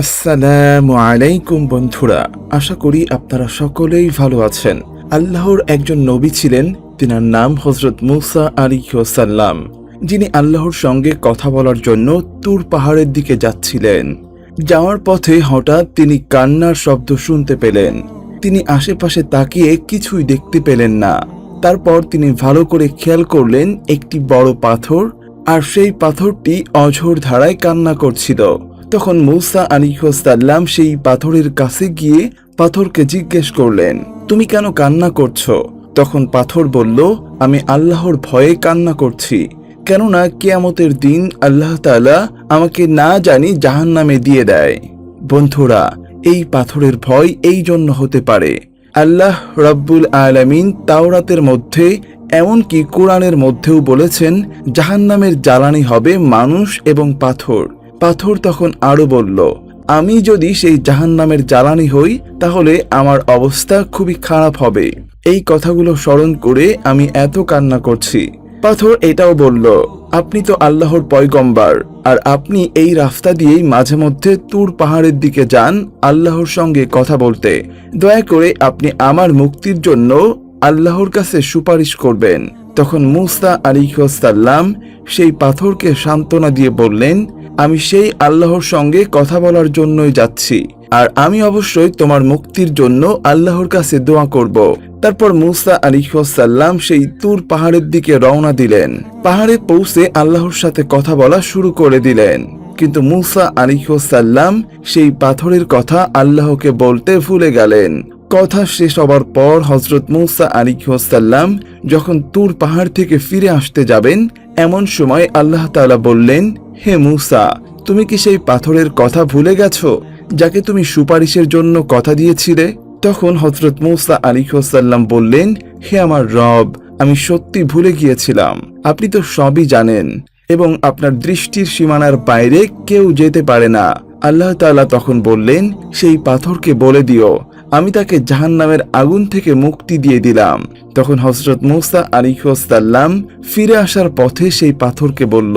আসসালামু আলাইকুম বন্ধুরা, আশা করি আপনারা সকলেই ভালো আছেন। আল্লাহর একজন নবী ছিলেন, তিনার নাম হজরত মুসা আলিহাসাল্লাম যিনি আল্লাহর সঙ্গে কথা বলার জন্য তুর পাহাড়ের দিকে যাচ্ছিলেন। যাওয়ার পথে হঠাৎ তিনি কান্নার শব্দ শুনতে পেলেন। তিনি আশেপাশে তাকিয়ে কিছুই দেখতে পেলেন না। তারপর তিনি ভালো করে খেয়াল করলেন, একটি বড় পাথর, আর সেই পাথরটি অঝোর ধারায় কান্না করছিল। তখন মৌসা আলিহাসাল্লাম সেই পাথরের কাছে গিয়ে পাথরকে জিজ্ঞেস করলেন, তুমি কেন কান্না করছ? তখন পাথর বলল, আমি আল্লাহর ভয়ে কান্না করছি। কেননা কেয়ামতের দিন আল্লাহ তাআলা আমাকে না জানি জাহান নামে দিয়ে দেয়। বন্ধুরা, এই পাথরের ভয় এই জন্য হতে পারে। আল্লাহ রব্বুল আলামিন তাওরাতের মধ্যে, এমনকি কোরআনের মধ্যেও বলেছেন, জাহান্নামের জ্বালানি হবে মানুষ এবং পাথর। পাথর তখন আরও বলল, আমি যদি সেই জাহান্নামের জ্বালানি হই, তাহলে আমার অবস্থা খুবই খারাপ হবে। এই কথাগুলো স্মরণ করে আমি এত কান্না করছি। পাথর এটাও বলল, আপনি তো আল্লাহর পয়গম্বার, আর আপনি এই রাস্তা দিয়েই মাঝে মধ্যে তুর পাহাড়ের দিকে যান আল্লাহর সঙ্গে কথা বলতে। দয়া করে আপনি আমার মুক্তির জন্য আল্লাহর কাছে সুপারিশ করবেন। তখন মুসা আলিহাসাল্লাম সেই পাথরকে সান্ত্বনা দিয়ে বললেন আমি সেই আল্লাহর সঙ্গে কথা বলার জন্যই যাচ্ছি। আর আমি অবশ্যই তোমার মুক্তির জন্য আল্লাহর কাছে দোয়া করব। তারপর মুসা আলিহাসাল্লাম সেই তুর পাহাড়ের দিকে রওনা দিলেন। পাহাড়ে পৌঁছে আল্লাহর সাথে কথা বলা শুরু করে দিলেন। কিন্তু মুসা আলিহাসাল্লাম সেই পাথরের কথা আল্লাহকে বলতে ভুলে গেলেন। কথা শেষ হবার পর হজরত মৌসা আলিহাসাল্লাম যখন তুর পাহাড় থেকে ফিরে আসতে যাবেন, এমন সময় আল্লাহ তাআলা বললেন, হে মুসা, তুমি কি সেই পাথরের কথা ভুলে গেছো, যাকে তুমি সুপারিশের জন্য কথা দিয়েছিলে? তখন হজরত মৌসা আলিহাসাল্লাম বললেন, হে আমার রব, আমি সত্যি ভুলে গিয়েছিলাম। আপনি তো সবই জানেন এবং আপনার দৃষ্টির সীমানার বাইরে কেউ যেতে পারে না। আল্লাহ তাআলা তখন বললেন, সেই পাথরকে বলে দিও। আমি তাকে জাহান্নামের আগুন থেকে মুক্তি দিয়ে দিলাম। তখন হজরত মুসা আলিহাসাল্লাম ফিরে আসার পথে সেই পাথরকে বলল,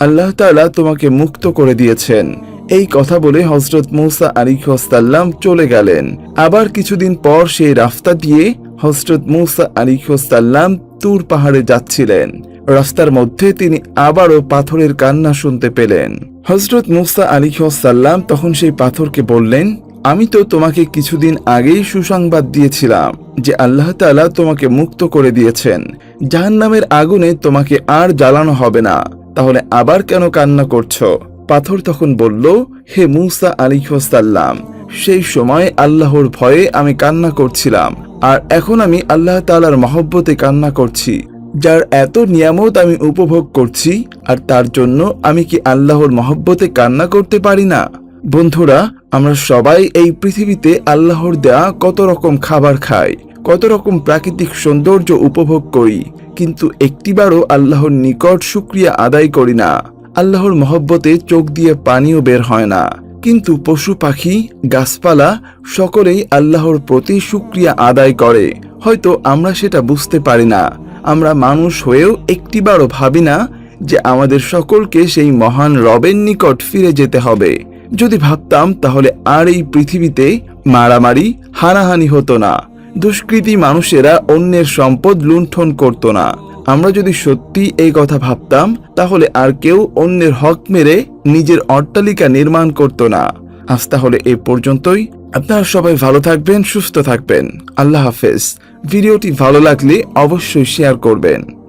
আল্লাহ তাআলা তোমাকে মুক্ত করে দিয়েছেন। এই কথা বলে হজরত মৌসা আলিহাসাল্লাম চলে গেলেন। আবার কিছুদিন পর সেই রাস্তা দিয়ে হজরত মৌসা আলিহাসাল্লাম তুর পাহাড়ে যাচ্ছিলেন। রাস্তার মধ্যে তিনি আবারও পাথরের কান্না শুনতে পেলেন। হজরত মুসা আলিহাসাল্লাম তখন সেই পাথরকে বললেন আমি তো তোমাকে কিছুদিন আগেই সুসংবাদ দিয়েছিলাম যে আল্লাহ তাআলা তোমাকে মুক্ত করে দিয়েছেন। জাহান্নামের আগুনে তোমাকে আর জ্বালানো হবে না। তাহলে আবার কেন কান্না করছ? পাথর তখন বলল, হে মুসা আলিহাসাল্লাম সেই সময় আল্লাহর ভয়ে আমি কান্না করছিলাম। আর এখন আমি আল্লাহ তাআলার মহব্বতে কান্না করছি। যার এত নিয়ামত আমি উপভোগ করছি, আর তার জন্য আমি কি আল্লাহর মহব্বতে কান্না করতে পারি না? বন্ধুরা, আমরা সবাই এই পৃথিবীতে আল্লাহর দেয়া কত রকম খাবার খাই, কত রকম প্রাকৃতিক সৌন্দর্য উপভোগ করি, কিন্তু একটিবারও আল্লাহর নিকট শুক্রিয়া আদায় করি না। আল্লাহর মহব্বতে চোখ দিয়ে পানিও বের হয় না। কিন্তু পশু পাখি, গাছপালা, সকলেই আল্লাহর প্রতি শুক্রিয়া আদায় করে। হয়তো আমরা সেটা বুঝতে পারি না। আমরা মানুষ হয়েও একটিবারও ভাবি না যে আমাদের সকলকে সেই মহান রবের নিকট ফিরে যেতে হবে। যদি ভাবতাম তাহলে আর এই পৃথিবীতে মারামারি, হানাহানি হতো না। দুষ্কৃতী মানুষেরা অন্যের সম্পদ লুণ্ঠন করত না। আমরা যদি সত্যি এই কথা ভাবতাম, তাহলে আর কেউ অন্যের হক মেরে নিজের অট্টালিকা নির্মাণ করত না। আজ তাহলে এ পর্যন্তই। আপনারা সবাই ভালো থাকবেন, সুস্থ থাকবেন। আল্লাহ হাফেজ। ভিডিওটি ভালো লাগলে অবশ্যই শেয়ার করবেন।